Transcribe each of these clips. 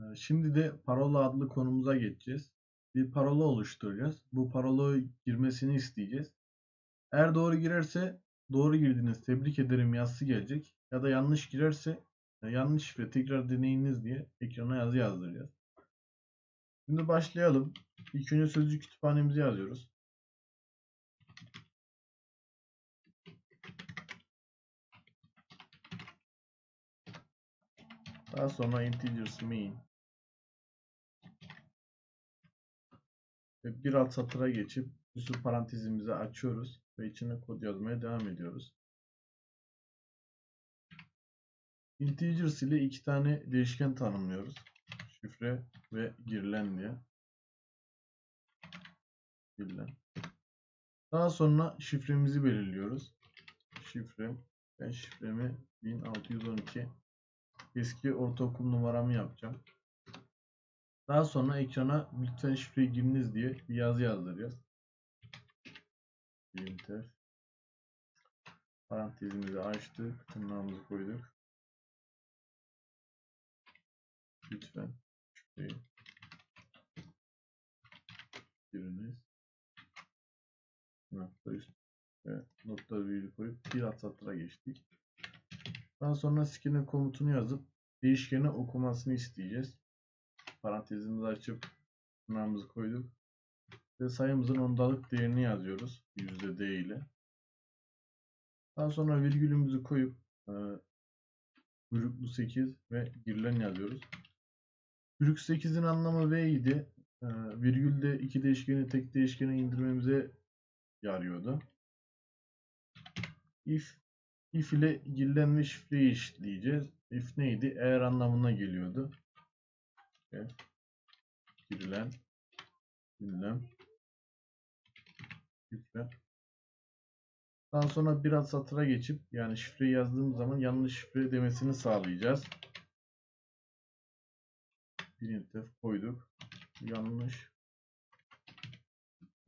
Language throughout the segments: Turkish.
Ee, Şimdi de parola adlı konumuza geçeceğiz. Bir parola oluşturacağız. Bu parolayı girmesini isteyeceğiz. Eğer doğru girerse doğru girdiniz tebrik ederim yazısı gelecek. Ya da yanlış girerse e, yanlış şifre tekrar deneyiniz diye ekrana yazı yazdıracağız. Şimdi başlayalım. İlk önce sözcük kütüphanemizi yazıyoruz. Daha sonra integers main ve bir alt satıra geçip üstü parantezimizi açıyoruz ve içine kod yazmaya devam ediyoruz. Integers ile iki tane değişken tanımlıyoruz. Şifre ve girilen diye. Girilen. Daha sonra şifremizi belirliyoruz. Şifre. Ben şifremi 1612 eski ortaokul numaramı yapacağım. Daha sonra ekrana lütfen şifreyi giriniz diye bir yazı yazdıracağız. Enter. Parantezimizi açtık. Tırnağımızı koyduk. Lütfen şifreyi giriniz. Nokta üst ve nokta virgül koyup bir alt satıra geçtik. Daha sonra scanner komutunu yazıp değişkeni okumasını isteyeceğiz. Parantezimizi açıp tırnağımızı koyduk. Ve sayımızın ondalık değerini yazıyoruz. %D ile. Daha sonra virgülümüzü koyup e, kuyruklu 8 ve girilen yazıyoruz. Kuyruk 8'in anlamı V idi. E, virgülde iki değişkeni tek değişkene indirmemize yarıyordu. If if ile girilen ve şifreyi eşitleyeceğiz. If neydi? Eğer anlamına geliyordu. Evet. Girilen ünlem şifre. Daha sonra biraz satıra geçip yani şifreyi yazdığımız zaman yanlış şifre demesini sağlayacağız. Printf koyduk. Yanlış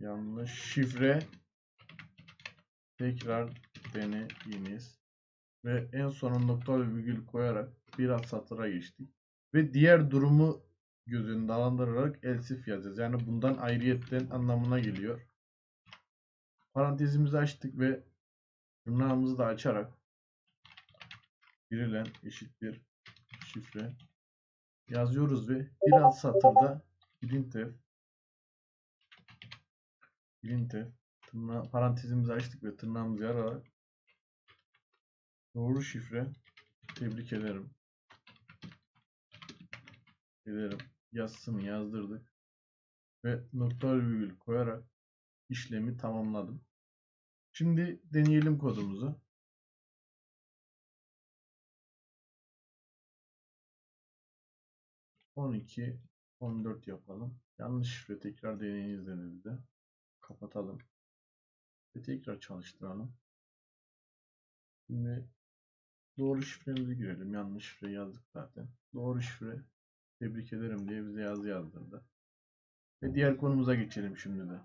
yanlış şifre tekrar deneyiniz ve en sonun nokta ve virgül koyarak biraz satıra geçtik. Ve diğer durumu göz önünde alandırarak elsif yazacağız. Yani bundan ayrıyetten anlamına geliyor. Parantezimizi açtık ve tırnağımızı da açarak girilen eşittir şifre yazıyoruz ve bir alt satırda printf printf tırnağı, parantezimizi açtık ve tırnağımızı yararak doğru şifre tebrik ederim ederim yazısını yazdırdık ve nokta virgül koyarak işlemi tamamladım. Şimdi deneyelim kodumuzu. On iki, on dört yapalım. Yanlış şifre tekrar deneyiniz denildi. Kapatalım. Ve tekrar çalıştıralım. Şimdi doğru şifremizi girelim. Yanlış şifre yazdık zaten. Doğru şifre tebrik ederim diye bize yazı yazdırdı. Ve diğer konumuza geçelim şimdi de.